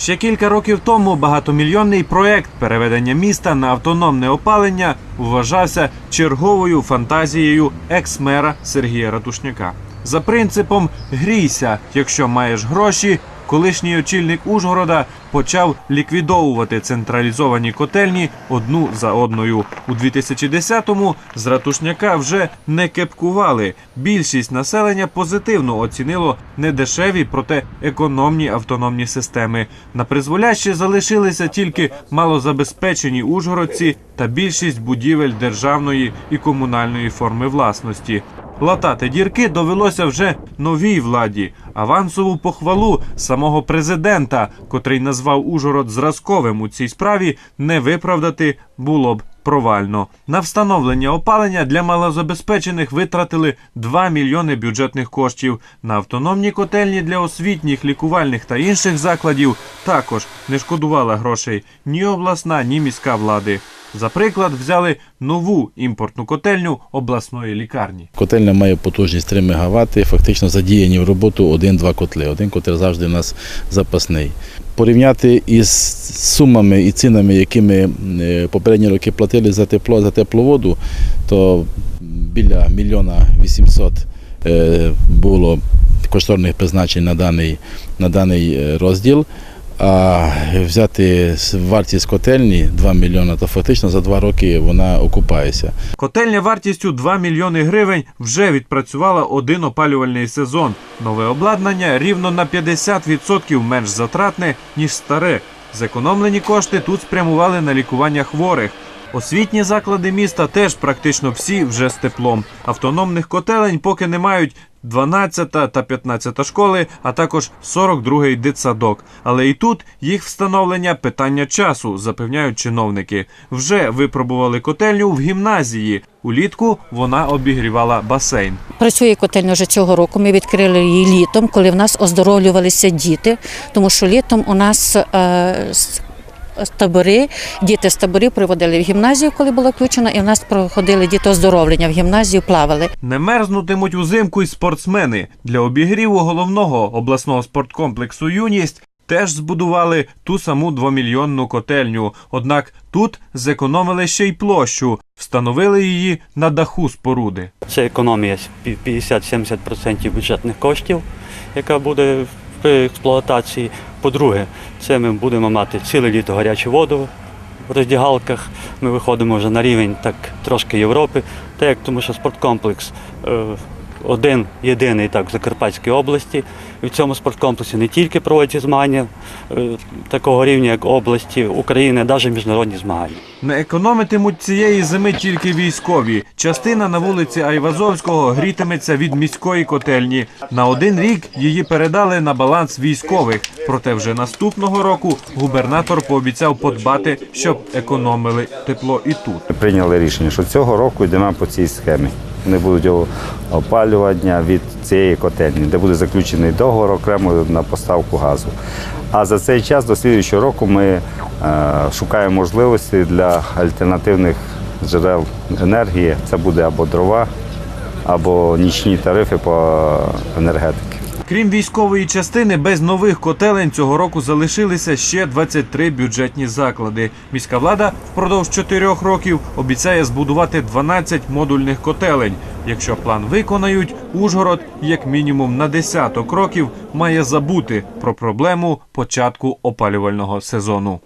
Ще кілька років тому багатомільйонний проект переведення міста на автономне опалення вважався черговою фантазією екс-мера Сергія Ратушняка. За принципом грійся, якщо маєш гроші. Колишній очільник Ужгорода почав ліквідовувати централізовані котельні одну за одною. У 2010-му з ратушняка вже не кепкували. Більшість населення позитивно оцінило недешеві, проте економні автономні системи. На призволяще залишилися тільки малозабезпечені ужгородці та більшість будівель державної і комунальної форми власності. Латати дірки довелося вже новій владі. Авансову похвалу самого президента, котрий назвав Ужгород зразковим у цій справі, не виправдати було б провально. На встановлення опалення для малозабезпечених витратили 2 мільйони бюджетних коштів. На автономні котельні для освітніх, лікувальних та інших закладів також не шкодувала грошей ні обласна, ні міська влади. За приклад взяли нову імпортну котельню обласної лікарні. Котельня має потужність 3 МВт, фактично задіяні в роботу один-два котли. Один котел завжди у нас запасний. Порівняти із сумами і цінами, які ми е, попередні роки платили за тепло, за тепловоду, то біля мільйона 800 е, було кошторних призначень на даний, на даний е, розділ. А взяти вартість котельні 2 мільйони, то фактично за два роки вона окупається. Котельня вартістю 2 мільйони гривень вже відпрацювала один опалювальний сезон. Нове обладнання рівно на 50% менш затратне, ніж старе. Зекономлені кошти тут спрямували на лікування хворих. Освітні заклади міста теж практично всі вже з теплом. Автономних котелень поки не мають 12 та 15 школи, а також 42-й дитсадок. Але і тут їх встановлення питання часу, запевняють чиновники. Вже випробували котельню в гімназії. Улітку вона обігрівала басейн. Працює котельня вже цього року. Ми відкрили її літом, коли в нас оздоровлювалися діти, тому що літом у нас е, с- табори, діти з таборів приводили в гімназію, коли була включена, і в нас проходили діти оздоровлення в гімназію, плавали. Не мерзнутимуть узимку й спортсмени. Для обігріву головного обласного спорткомплексу Юність теж збудували ту саму двомільйонну котельню. Однак тут зекономили ще й площу, встановили її на даху споруди. Це економія 50-70% бюджетних коштів, яка буде експлуатації. По-друге, це ми будемо мати ціле літо гарячу воду в роздягалках. Ми виходимо вже на рівень так трошки Європи, так тому, що спорткомплекс е, один єдиний так в Закарпатській області. І в цьому спорткомплексі не тільки проводяться змагання е, такого рівня, як області, України, навіть міжнародні змагання. Не економитимуть цієї зими тільки військові. Частина на вулиці Айвазовського грітиметься від міської котельні. На один рік її передали на баланс військових. Проте вже наступного року губернатор пообіцяв подбати, щоб економили тепло і тут. Прийняли рішення, що цього року йдемо по цій схемі. Вони будуть опалювання від цієї котельні, де буде заключений договор окремо на поставку газу. А за цей час до слідуючого року ми е, шукаємо можливості для альтернативних джерел енергії. Це буде або дрова, або нічні тарифи по енергетиці. Крім військової частини, без нових котелень цього року залишилися ще 23 бюджетні заклади. Міська влада впродовж чотирьох років обіцяє збудувати 12 модульних котелень. Якщо план виконають, Ужгород як мінімум на десяток років має забути про проблему початку опалювального сезону.